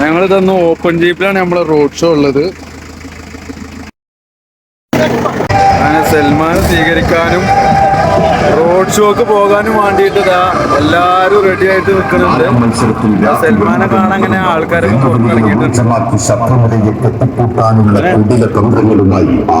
ഞങ്ങൾ തന്നു ഓപ്പൺ ജീപ്പിലാണ് നമ്മളെ റോഡ് ഷോ ഉള്ളത്. അങ്ങനെ സൽമാനെ സ്വീകരിക്കാനും റോഡ് ഷോക്ക് പോകാനും വേണ്ടിയിട്ട് എല്ലാരും റെഡി ആയിട്ട് നിൽക്കുന്നുണ്ട്. സൽമാനെ കാണാൻ അങ്ങനെ ആൾക്കാരൊക്കെ പുറത്തിറങ്ങിയിട്ടുണ്ട് തന്ത്രങ്ങളുമായി ആ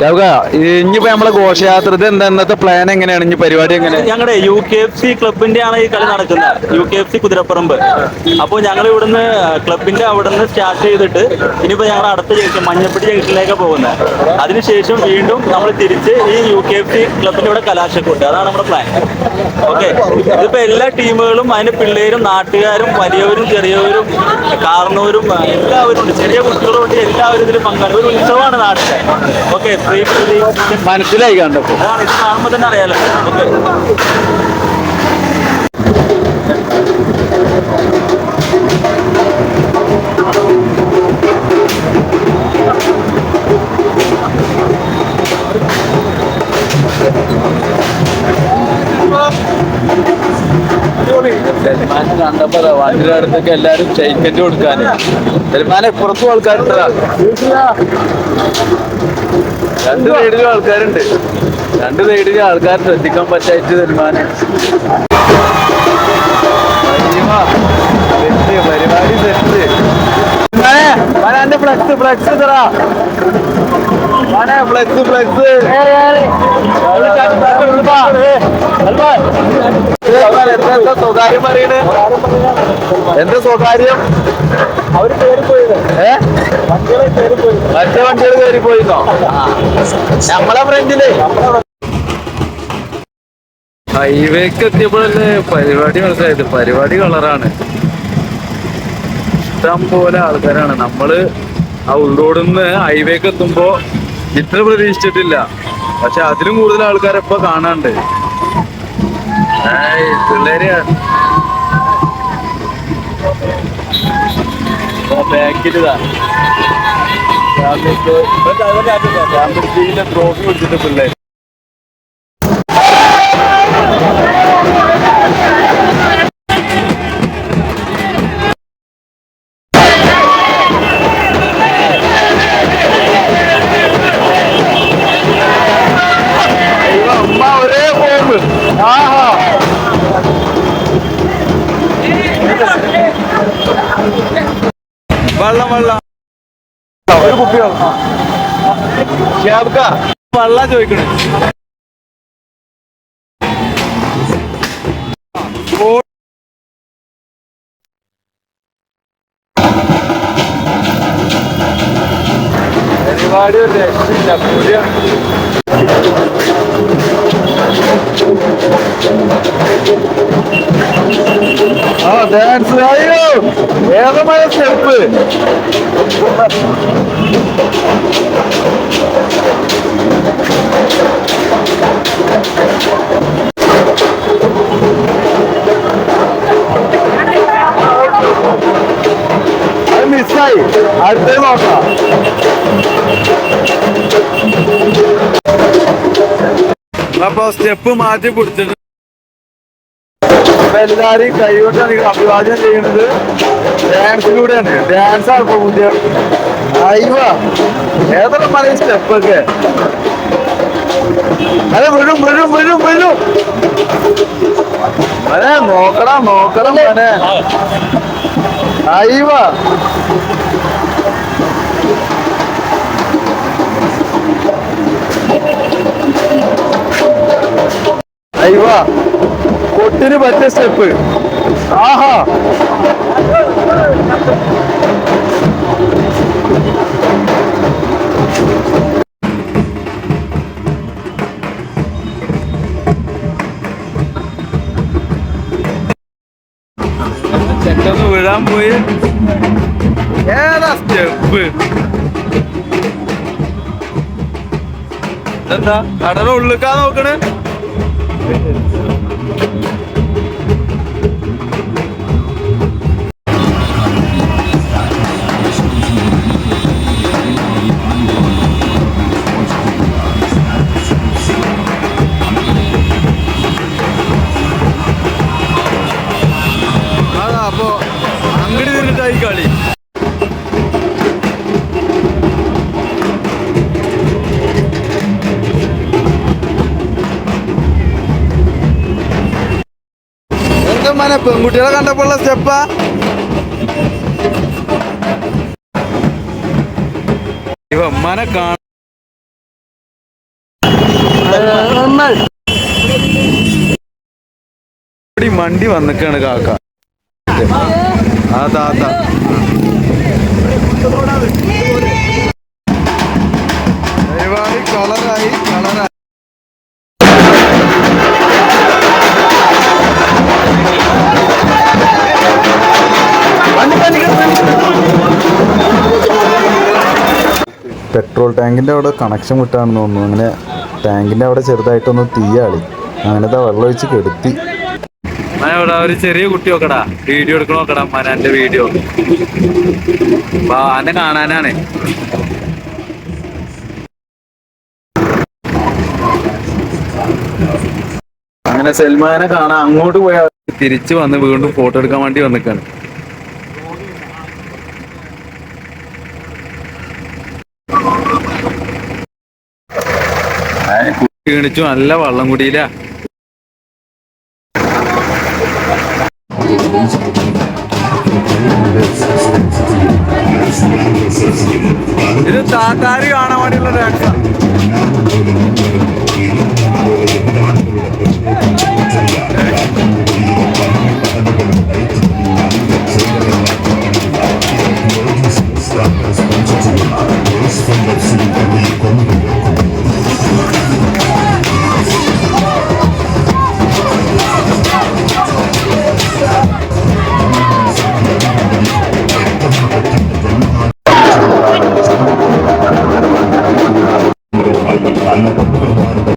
ഷാബുക്ക ഇനിയിപ്പോ നമ്മളെ ഘോഷയാത്ര എന്താ ഇന്നത്തെ പ്ലാൻ എങ്ങനെയാണ്? ഇനി പരിപാടി എങ്ങനെ ഞങ്ങളുടെ യു കെ എഫ് സി ക്ലബിന്റെ ആണ് ഈ കളി നടക്കുന്നത്. U K F C Kuthiraparamba. അപ്പോൾ ഞങ്ങൾ ഇവിടുന്ന് ക്ലബിന്റെ അവിടുന്ന് സ്റ്റാർട്ട് ചെയ്തിട്ട് ഇനിയിപ്പോ ഞങ്ങൾ അടുത്ത ജംഗ്ഷൻ മഞ്ഞപ്പെട്ടി ജംഗ്ഷനിലേക്ക് പോകുന്നത് അതിനുശേഷം വീണ്ടും നമ്മൾ തിരിച്ച് ഈ യു കെ എഫ് സി ക്ലബിന്റെ ഇവിടെ കലാശക്കുണ്ട് അതാണ് നമ്മുടെ പ്ലാൻ ഓക്കെ ഇതിപ്പോ എല്ലാ ടീമുകളും അതിന്റെ പിള്ളേരും നാട്ടുകാരും വലിയവരും ചെറിയവരും കാരണവരും എല്ലാവരും ഉണ്ട്. ചെറിയ കുട്ടികളും ഉണ്ട് എല്ലാവരും ഇതിൽ പങ്കാളി ഒരു ഉത്സവമാണ് നാട്ടിലെ. ഓക്കെ മനസ്സിലായി കണ്ടപ്പോ. അറിയാലോ കണ്ടപ്പോ വണ്ടിയുടെ അടുത്തൊക്കെ എല്ലാരും ചൈക്കറ്റ് കൊടുക്കാന്. സൽമാനെ പുറത്തും ആൾക്കാരുണ്ടതാ രണ്ട് സൈഡിലും ആൾക്കാരുണ്ട്. രണ്ട് സൈഡിലും ആൾക്കാർ ശ്രദ്ധിക്കാൻ പറ്റായിട്ട് തീരുമാനം. പരിപാടി സെറ്റ് എന്റെ ഫ്ലക്സ് ഫ്ലക്സ് തറാ ഫ്ലക്സ് ഫ്ലക്സ് സ്വകാര്യം എന്റെ സ്വകാര്യം? അവർ മറ്റേ വണ്ടികൾ കയറി പോയിന്നോ നമ്മളെ ഫ്രണ്ടിൽ ഹൈവേക്ക് എത്തിയപ്പോഴല്ലേ പരിപാടി മനസ്സിലായത്? പരിപാടി കളറാണ്. ഇഷ്ടം പോലെ ആൾക്കാരാണ്. നമ്മൾ ആ ഉള്ളോടുന്ന് ഹൈവേക്ക് എത്തുമ്പോ ഇത്ര പ്രതീക്ഷിച്ചിട്ടില്ല. പക്ഷെ അതിലും കൂടുതൽ ആൾക്കാരെ ഇപ്പൊ കാണാണ്ട് പിള്ളേര്. ബാക്കിലിതാ ചാമ്പ്യൻസ് ട്രോഫി പിടിച്ചിട്ട് പിള്ളേർ ഒരു കുപ്പിയോ? വെള്ളം ചോദിക്കണേ. പരിപാടി ഒരു രക്ഷയില്ല പുതിയ ആ ഡാൻസ് അയ്യോ ഏകമായ സ്റ്റെപ്പ് മിസ്സായി അടുത്തത് നോക്കാം. അപ്പൊ സ്റ്റെപ്പ് മാറ്റി പിടിച്ചിട്ട് അപ്പൊ എല്ലാരും കൈകൊണ്ടാണ് ഈ അഭിവാദ്യം ചെയ്യുന്നത്. ഡാൻസിലൂടെയാണ് ഡാൻസ് ആണ് ഇപ്പൊ പുതിയ. അയ്യ ഏതൊക്കെ പറയും സ്റ്റെപ്പൊക്കെ അതെ വിഴും വിഴും വിഴും വിഴും അതെ നോക്കണം നോക്കണം അയ്യ. അയ്യ. കൊട്ടിന് പറ്റിയ സ്റ്റെപ്പ് ആഹാ. ചെക്കൊന്ന് വിടാൻ പോയി. ഏതാ സ്റ്റെപ്പ് എന്താ കടയുടെ ഉള്ളിക്കാ നോക്കണ്. അതാ മനെ പെൺകുട്ടികളെ കണ്ടപ്പോഴുള്ള സ്റ്റെപ്പാ. ഇവ അമ്മാനെ കാണ ഇവിടെ മണ്ടി വന്നിക്കാണ് കാക്ക. ആ താത്ത. പെട്രോൾ ടാങ്കിന്റെ അവിടെ കണക്ഷൻ വിട്ടാണെന്ന് തോന്നുന്നു. അങ്ങനെ ടാങ്കിന്റെ അവിടെ ചെറുതായിട്ടൊന്ന് തീയാളി. അങ്ങനത്തെ വെള്ളം ഒഴിച്ച് കെടുത്തി ഒരു ചെറിയ കുട്ടി നോക്കടാ. വീഡിയോ എടുക്കണ നോക്കടാ മനാന്റെ വീഡിയോ. അന്നെ കാണാനാണ്. അങ്ങനെ സൽമാനെ കാണാൻ അങ്ങോട്ട് പോയാ തിരിച്ചു വന്ന് വീണ്ടും ഫോട്ടോ എടുക്കാൻ വേണ്ടി വന്നിക്കാണ്. ക്ഷീണിച്ചു നല്ല വള്ളം കുടിയില്ല ഇത് താത്താരി കാണാൻ വേണ്ടിയുള്ള ഡാൻസാ Thank